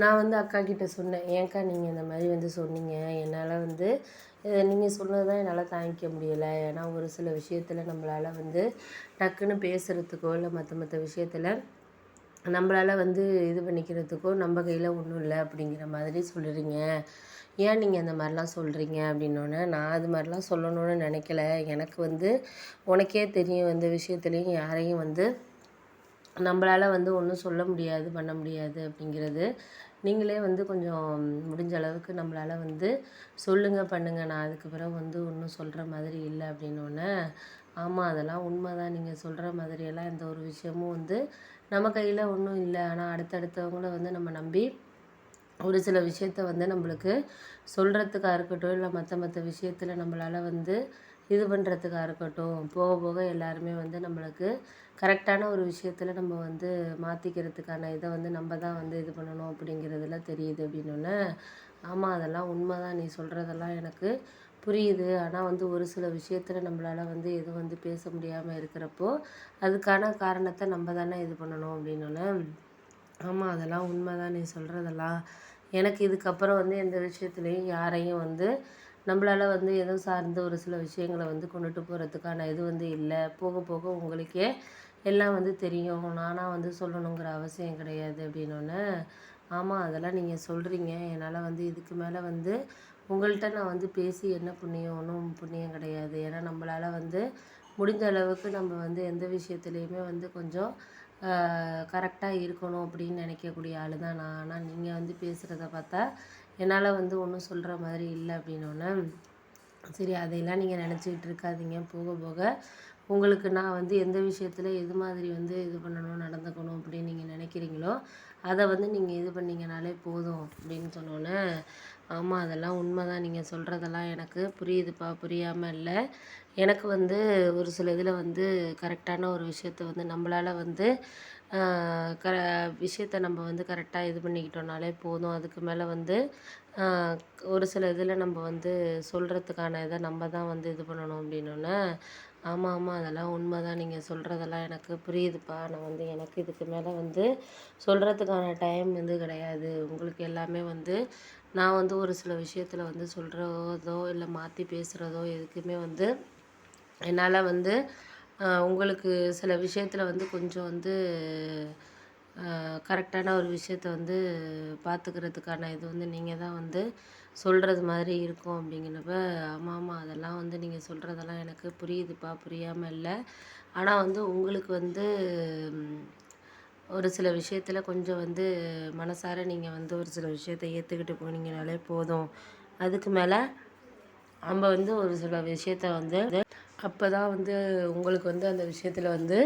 நான் வந்து அக்கா கிட்டே சொன்னேன் ஏன்க்கா நீங்கள் இந்த மாதிரி வந்து சொன்னீங்க? என்னால் வந்து நீங்கள் சொன்னது தான் என்னால் தாங்கிக்க முடியலை. ஏன்னா ஒரு சில விஷயத்தில் நம்மளால் வந்து டக்குன்னு பேசுகிறதுக்கோ இல்லை மற்ற மற்ற விஷயத்தில் நம்மளால் வந்து இது பண்ணிக்கிறதுக்கோ நம்ம கையில் ஒன்றும் இல்லை. அப்படிங்கிற மாதிரி சொல்லுறீங்க ஏன் நீங்கள் அந்த மாதிரிலாம் சொல்கிறீங்க அப்படின்னோடனே நான் அது மாதிரிலாம் சொல்லணும்னு நினைக்கல. எனக்கு வந்து உனக்கே தெரியும் இந்த விஷயத்துலையும் யாரையும் வந்து நம்மளால் வந்து ஒன்றும் சொல்ல முடியாது பண்ண முடியாது அப்படிங்கிறது நீங்களே வந்து கொஞ்சம் முடிஞ்ச அளவுக்கு நம்மளால் வந்து சொல்லுங்கள் பண்ணுங்கள் நான் அதுக்கு பிறகு வந்து ஒன்றும் சொல்கிற மாதிரி இல்லை அப்படின்னோடனே ஆமாம் அதெல்லாம் உண்மை தான் நீங்கள் சொல்கிற மாதிரியெல்லாம் எந்த ஒரு விஷயமும் வந்து நம்ம கையில் ஒன்றும் இல்லை. ஆனால் அடுத்தடுத்தவங்கள வந்து நம்ம நம்பி ஒரு சில விஷயத்த வந்து நம்மளுக்கு சொல்கிறதுக்காக இருக்கட்டும் இல்லை மற்ற மற்ற விஷயத்தில் நம்மளால் வந்து இது பண்ணுறதுக்காக இருக்கட்டும். போக போக எல்லாருமே வந்து நம்மளுக்கு கரெக்டான ஒரு விஷயத்தில் நம்ம வந்து மாற்றிக்கிறதுக்கான இதை வந்து நம்ம தான் வந்து இது பண்ணணும் அப்படிங்கிறதுல தெரியுது அப்படின்னோடனே ஆமாம் அதெல்லாம் உண்மை தான் நீ சொல்கிறதெல்லாம் எனக்கு புரியுது. ஆனால் வந்து ஒரு சில விஷயத்தில் நம்மளால் வந்து எதுவும் வந்து பேச முடியாமல் இருக்கிறப்போ அதுக்கான காரணத்தை நம்ம தானே இது பண்ணணும் அப்படின்னோடனே ஆமாம் அதெல்லாம் உண்மை தான் நீ சொல்கிறதெல்லாம் எனக்கு இதுக்கப்புறம் வந்து எந்த விஷயத்துலையும் யாரையும் வந்து நம்மளால் வந்து எதுவும் சார்ந்த ஒரு சில விஷயங்களை வந்து கொண்டுட்டு போகிறதுக்கான இது வந்து இல்லை. போக போக உங்களுக்கே எல்லாம் வந்து தெரியும். நானாக வந்து சொல்லணுங்கிற அவசியம் கிடையாது அப்படின்னோடனே ஆமாம் அதெல்லாம் நீங்கள் சொல்கிறீங்க என்னால் வந்து இதுக்கு மேலே வந்து உங்கள்கிட்ட நான் வந்து பேசி என்ன புண்ணியம்? ஒன்றும் புண்ணியம் கிடையாது. ஏன்னா நம்மளால் வந்து முடிஞ்ச அளவுக்கு நம்ம வந்து எந்த விஷயத்துலையுமே வந்து கொஞ்சம் கரெக்டாக இருக்கணும் அப்படின்னு நினைக்கக்கூடிய ஆள் தான் நான். ஆனால் நீங்கள் வந்து பேசுகிறத பார்த்தா என்னால் வந்து ஒன்றும் சொல்கிற மாதிரி இல்லை அப்படின்னோடனே சரி அதையெல்லாம் நீங்கள் நினச்சிக்கிட்டு இருக்காதீங்க. போக போக உங்களுக்கு நான் வந்து எந்த விஷயத்தில் எது மாதிரி வந்து இது பண்ணணும் நடந்துக்கணும் அப்படின்னு நீங்கள் நினைக்கிறீங்களோ அதை வந்து நீங்கள் இது பண்ணிங்கனாலே போதும் அப்படின்னு சொன்னோன்னே ஆமாம் அதெல்லாம் உண்மை தான் நீங்கள் சொல்கிறதெல்லாம் எனக்கு புரியுதுப்பா. புரியாமல் இல்லை. எனக்கு வந்து ஒரு சில இதில் வந்து கரெக்டான ஒரு விஷயத்த வந்து நம்மளால் வந்து க விஷயத்த நம்ம வந்து கரெக்டாக இது பண்ணிக்கிட்டோம்னாலே போதும். அதுக்கு மேலே வந்து ஒரு சில இதில் நம்ம வந்து சொல்கிறதுக்கான இதை நம்ம தான் வந்து இது பண்ணணும் அப்படின்னோடனே ஆமாம் ஆமாம் அதெல்லாம் உண்மை தான் நீங்கள் சொல்கிறதெல்லாம் எனக்கு புரியுதுப்பா. நான் வந்து எனக்கு இதுக்கு மேலே வந்து சொல்கிறதுக்கான டைம் வந்து கிடையாது. உங்களுக்கு எல்லாமே வந்து நான் வந்து ஒரு சில விஷயத்தில் வந்து சொல்கிறதோ இல்லை மாற்றி பேசுகிறதோ எதுக்குமே வந்து என்னால் வந்து உங்களுக்கு சில விஷயத்தில் வந்து கொஞ்சம் வந்து கரெக்டான ஒரு விஷயத்த வந்து பார்த்துக்கிறதுக்கான இது வந்து நீங்கள் தான் வந்து சொல்கிறது மாதிரி இருக்கும் அப்படிங்கிறப்ப ஆமாம் ஆமாம் அதெல்லாம் வந்து நீங்கள் சொல்கிறதெல்லாம் எனக்கு புரியுதுப்பா புரியாமல் இல்லை. ஆனால் வந்து உங்களுக்கு வந்து ஒரு சில விஷயத்தில் கொஞ்சம் வந்து மனசார நீங்கள் வந்து ஒரு சில விஷயத்த ஏற்றுக்கிட்டு போனீங்கனாலே போதும். அதுக்கு மேலே நம்ம வந்து ஒரு சில விஷயத்த வந்து அப்போ தான் வந்து உங்களுக்கு வந்து அந்த விஷயத்தில் வந்து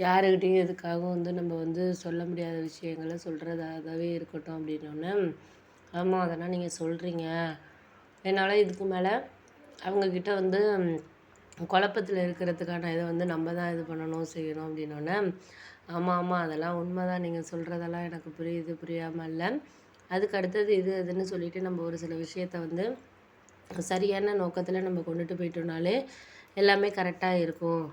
யாருக்கிட்டேயும் எதுக்காகவும் வந்து நம்ம வந்து சொல்ல முடியாத விஷயங்கள சொல்கிறதாகவே இருக்கட்டும் அப்படின்னோடனே ஆமாம் அதெல்லாம் நீங்கள் சொல்கிறீங்க என்னால் இதுக்கு மேலே அவங்கக்கிட்ட வந்து குழப்பத்தில் இருக்கிறதுக்கான இதை வந்து நம்ம தான் இது பண்ணணும் செய்யணும் அப்படின்னோடனே ஆமாம் ஆமாம் அதெல்லாம் உண்மை தான் நீங்கள் சொல்கிறதெல்லாம் எனக்கு புரியுது புரியாமல் இல்லை. அதுக்கு அடுத்தது இது இதுன்னு சொல்லிவிட்டு நம்ம ஒரு சில விஷயத்த வந்து சரியான நோக்கத்தில் நம்ம கொண்டுட்டு போயிட்டோம்னாலே எல்லாமே கரெக்டாக இருக்கும்.